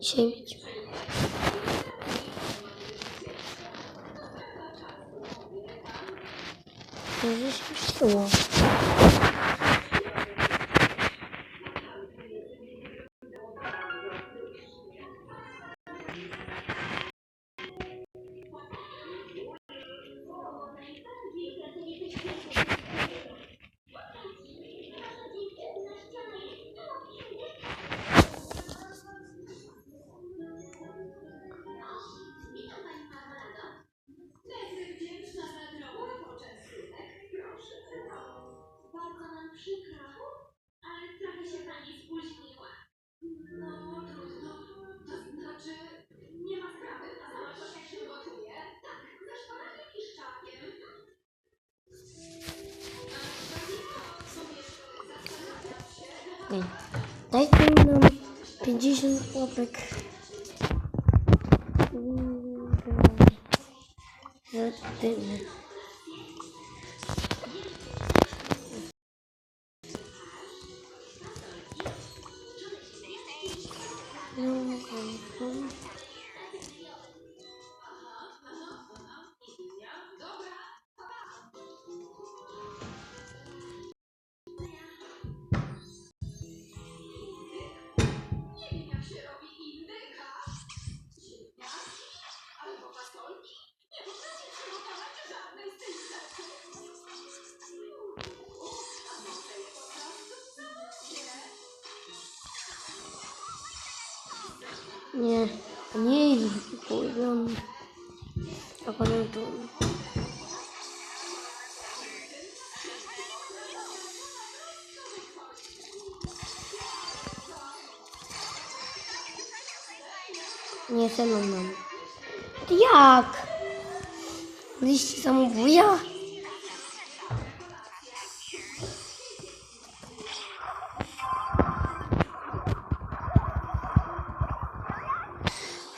Dzisiaj mieliśmy. Może się się. Ej, Dajcie nam 50 łapek. Za Nie, nie pójdą. A tu. Nie mną mam. Jak? Liście samobójia?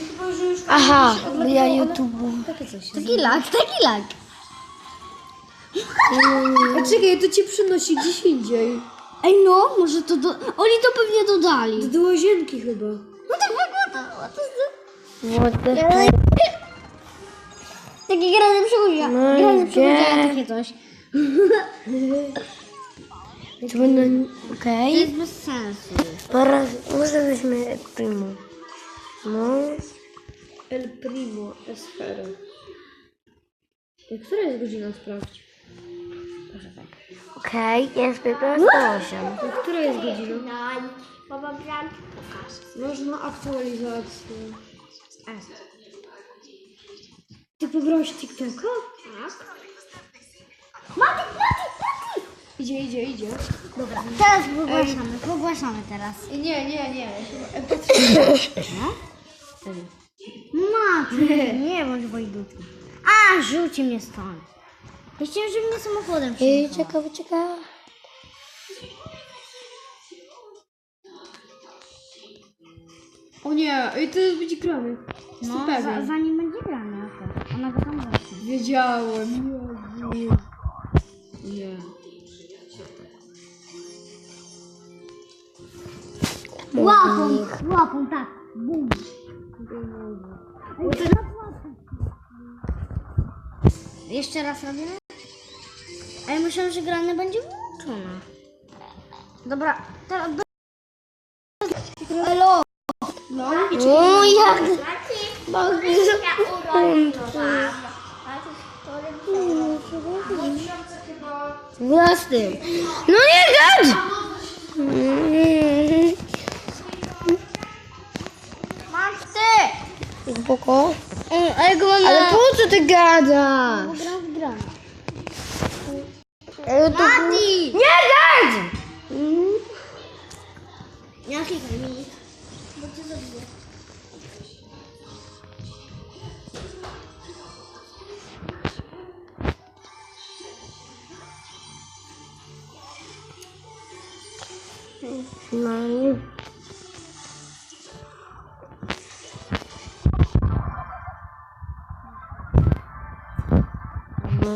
chyba, że już Aha, ja YouTube. Taki lak, taki lak. A czekaj, to cię przynosi gdzieś indziej. Ej no, może to do... Oni to pewnie dodali. Do łazienki chyba. No tak wygląda. To jest... What the fuck? Takie grane. No Grane gdzie? przebudzia, takie coś. Czy będę... To Okej. jest bez sensu. Teraz może weźmy primo. No. El Primo, Esfera. Która jest godzina, sprawdź. Okej, jest 15.08. A Która jest godzina? No, baba Bram, pokaż. Można aktualizację. Ty pobrałeś TikToka? Tak. Mati, Mati, Mati! Idzie, idzie, idzie. Teraz ogłaszamy, ogłaszamy teraz. Nie, nie, nie. Mati, nie bądź wojdutki. A, rzuci mnie stąd. Ja chciałem, żeby mnie samochodem Ej, czeka, ucieka. O nie, ej, to jest być grany. No, za, pewien. zanim będzie grane, to ona go tam zacznie. Wiedziałem. Jezu. Nie. Łapą, łapą, tak. Bum. Ej. Jeszcze raz robimy? A ja myślałam, że grane będzie włączone. Dobra, teraz... do- Elo! No, O, jak? Bo Własnym. No nie gadź! Masz ty! Spoko. Mm, Ale po co ty gadasz? Gram w grę. Ale to... Mati! Nie gadź! Mm. Nie klikaj mi. Bo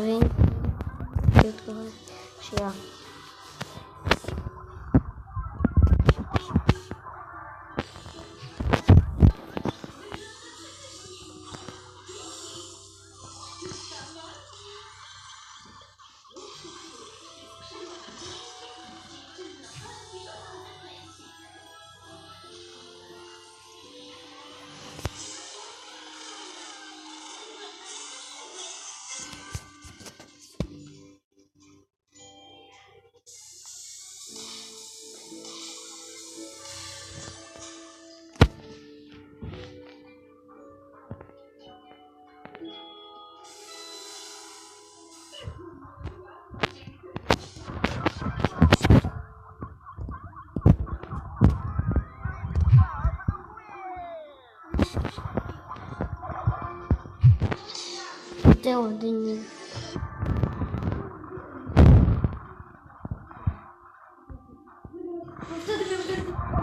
cię zabiję. No nie. No. Wtedy miał ten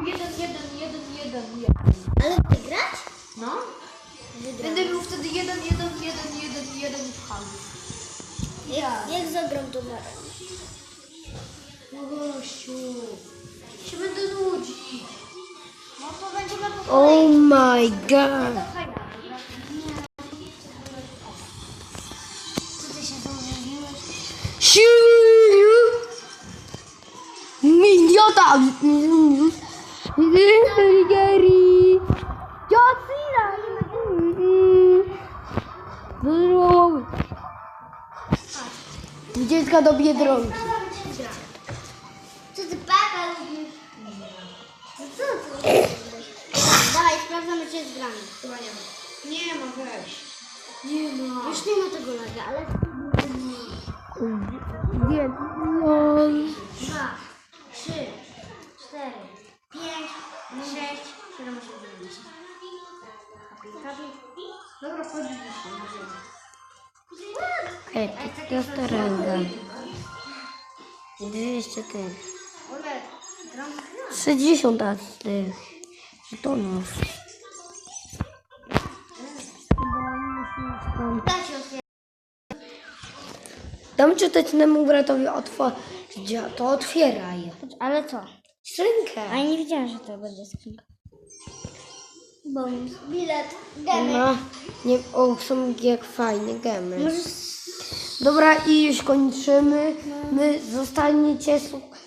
jeden, jeden, jeden, jeden, jeden. Ale ty grać? No. Będę miał wtedy jeden, jeden, jeden, jeden, jeden w halu. Ja. Jak zagram to na No gościu. Się będę nudzić. No to będziemy po Oh my god. Co ty się zamówiłeś? Siu! Idiota! Gary! Zdrowy! Dziecka do Biedronki. Co ty papa lubisz? No co ty? Dawaj, sprawdzamy czy jest grany. Chyba nie ma. Nie ma, weź. Nie ma. Już nie ma tego laga, ale... Biedronki. Dwa, trzy, cztery, pięć, sześć, siedem, osiem, dziewięć. Happy. Dobra, chodź. Okej, to jest ranga. 200 tych. Ole, gram w grę. 60 aż tych żetonów. Dam czytać memu bratowi otworzyć, to otwieraj. Ale co? Skrzynkę. A ja nie wiedziałam, że to będzie skrzynka. Bonus. Bilet. Gemy. No, nie, o, są jak fajne gemy. Możesz... Dobra, i już kończymy. My zostaniecie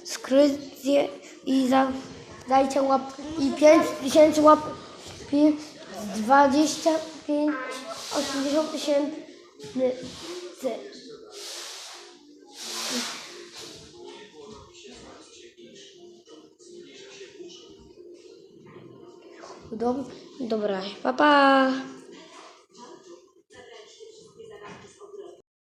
skrycję i za, dajcie łap i 5 tysięcy łap i 25 80 tysięcy Dob- Dobra, pa pa.